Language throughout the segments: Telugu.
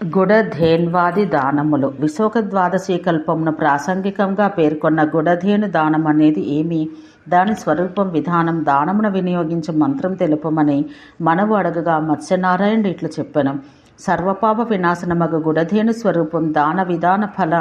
గుడధేన్వాది దానములు విశోక ద్వాదశీ కల్పమును ప్రాసంగికంగా పేర్కొన్న గుడధేను దానం అనేది ఏమి? దాని స్వరూపం విధానం దానమును వినియోగించే మంత్రం తెలుపమని మనవు అడగగా మత్స్యనారాయణుడు ఇట్లు చెప్పాను. సర్వపాప వినాశనమగు గుడధేను స్వరూపం దాన విధాన ఫల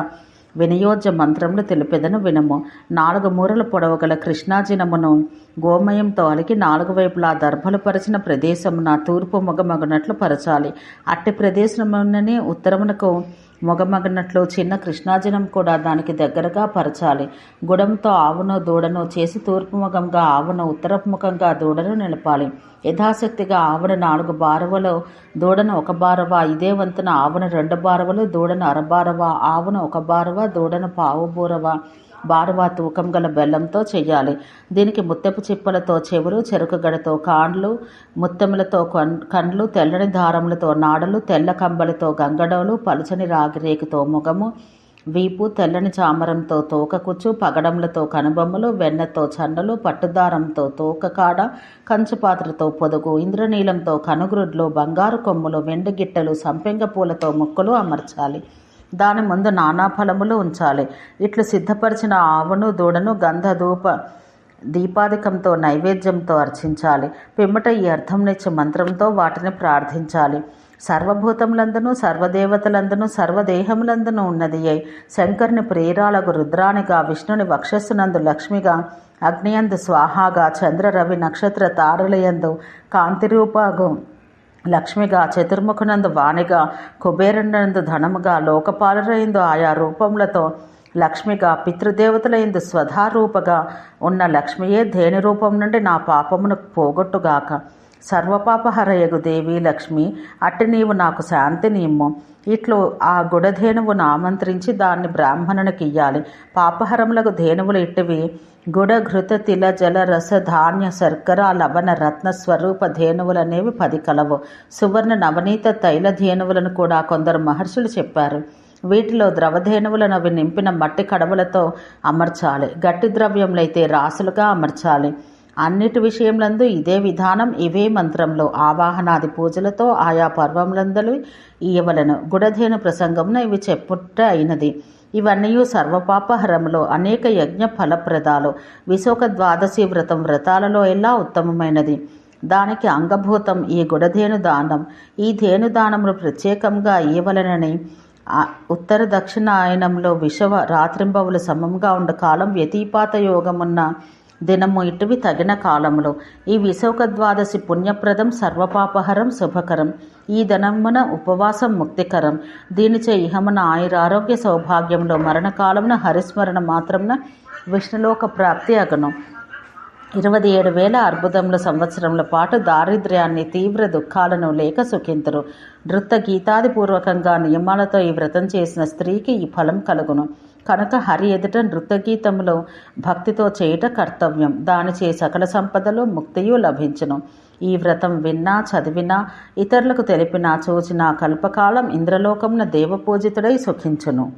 వినయోజ్య మంత్రములు తెలిపెదను వినము. నాలుగు మూరల పొడవు గల కృష్ణాజినమును గోమయంతో అలికి నాలుగు వైపులా దర్భలు పరిచిన ప్రదేశమున తూర్పు మొగమగనట్లు పరచాలి. అట్టి ప్రదేశముననే ఉత్తరమునకు మొగమగనట్లు చిన్న కృష్ణాజనం కూడా దానికి దగ్గరగా పరచాలి. గుడంతో ఆవును దూడను చేసి తూర్పు ముఖంగా ఆవును ఉత్తరముఖంగా దూడను నిలపాలి. యథాశక్తిగా ఆవును నాలుగు బారవలు దూడను ఒక బారవ ఇదే వంతున ఆవును రెండు బారవలు దూడను అరబారవ ఆవును ఒక బారవ దూడను పావు బూరవ. బారువా తూకం గల బెల్లంతో చేయాలి. దీనికి ముత్తెపు చిప్పలతో చెవులు చెరుకు గడతో కాండ్లు ముత్తెములతో కండ్లు తెల్లని దారములతో నాడలు తెల్ల కంబలతో గంగడోలు పలుచని రాగిరేకుతో ముఖము వీపు తెల్లని చామరంతో తోకకుచ్చు పగడములతో కనుబొమ్మలు వెన్నతో చండలు పట్టుదారంతో తోకకాడ కంచుపాత్రతో పొదుగు ఇంద్రనీలంతో కనుగ్రుడ్లు బంగారు కొమ్ములు వెండి గిట్టలు సంపెంగ పూలతో ముక్కలు అమర్చాలి. దాని ముందు నానా ఫలములు ఉంచాలి. ఇట్లు సిద్ధపరిచిన ఆవును దూడను గంధ ధూప దీపాధికంతో నైవేద్యంతో అర్చించాలి. పిమ్మట ఈ అర్థంనిచ్చే మంత్రంతో వాటిని ప్రార్థించాలి. సర్వభూతములందును సర్వదేవతలందును సర్వదేహములందును ఉన్నది అయి శంకరుని ప్రేరాలకు రుద్రానిగా విష్ణుని వక్షస్సునందు లక్ష్మిగా అగ్నియందు స్వాహాగా చంద్ర రవి నక్షత్ర తారలయందు కాంతిరూపాగు లక్ష్మిగా చతుర్ముఖనందు వాణిగా కుబేరునందు ధనముగా లోకపాలరైందు ఆయా రూపములతో లక్ష్మిగా పితృదేవతలైందు స్వధారూపగా ఉన్న లక్ష్మియే ధేని రూపం నుండి నా పాపమును పోగొట్టుగాక. సర్వపాపహరయగు దేవి లక్ష్మి అట్టి నీవు నాకు శాంతినిమ్ము ఇట్లు ఆ గుడధేనువును ఆమంత్రించి దాన్ని బ్రాహ్మణునికి ఇయ్యాలి. పాపహరములకు ధేనువులు ఇట్టివి. గుడ ఘృత తిల జల రస ధాన్య శర్కర లవణ రత్న స్వరూప ధేనువులనేవి పది కలవు. సువర్ణ నవనీత తైల ధేనువులను కూడా కొందరు మహర్షులు చెప్పారు. వీటిలో ద్రవధేనువులను అవి నింపిన మట్టి కడవలతో అమర్చాలి. గట్టి ద్రవ్యములైతే రాసులుగా అమర్చాలి. అన్నిటి విషయంలందు ఇదే విధానం ఇవే మంత్రంలో. ఆవాహనాది పూజలతో ఆయా పర్వములందలు ఇయవలను. గుడధేను ప్రసంగమున ఇవి చెప్పుట అయినది. ఇవన్నీ సర్వపాపహరములో అనేక యజ్ఞ ఫలప్రదాలు. విశోక ద్వాదశి వ్రతం వ్రతాలలో ఎలా ఉత్తమమైనది? దానికి అంగభూతం ఈ గుడధేను దానం. ఈ ధేను దానములు ప్రత్యేకంగా ఇయ్యవలనని ఉత్తర దక్షిణాయనంలో విషవ రాత్రింబవులు సమంగా ఉండ కాలం వ్యతిపాత యోగమున్న దినము ఇటువి తగిన కాలములో. ఈ విశోక ద్వాదశి పుణ్యప్రదం సర్వపాపహరం శుభకరం. ఈ ధనమున ఉపవాసం ముక్తికరం. దీనిచే ఇహమున ఆయురారోగ్య సౌభాగ్యంలో మరణకాలమున హరిస్మరణ మాత్రమున విష్ణులోక ప్రాప్తి అగను. ఇరవై ఏడు వేల అర్బుదముల సంవత్సరముల పాటు దారిద్ర్యాన్ని తీవ్ర దుఃఖాలను లేక సుఖింతురు. నృత్య గీతాదిపూర్వకంగా నియమాలతో ఈ వ్రతం చేసిన స్త్రీకి ఈ ఫలం కలుగును. కనుక హరి ఎదుట నృత్యగీతములు భక్తితో చేయుట కర్తవ్యం. దానిచే సకల సంపదలు ముక్తియు లభించును. ఈ వ్రతం విన్నా చదివినా ఇతరులకు తెలిపినా చూచినా కల్పకాలం ఇంద్రలోకమున దేవపూజితుడై సుఖించును.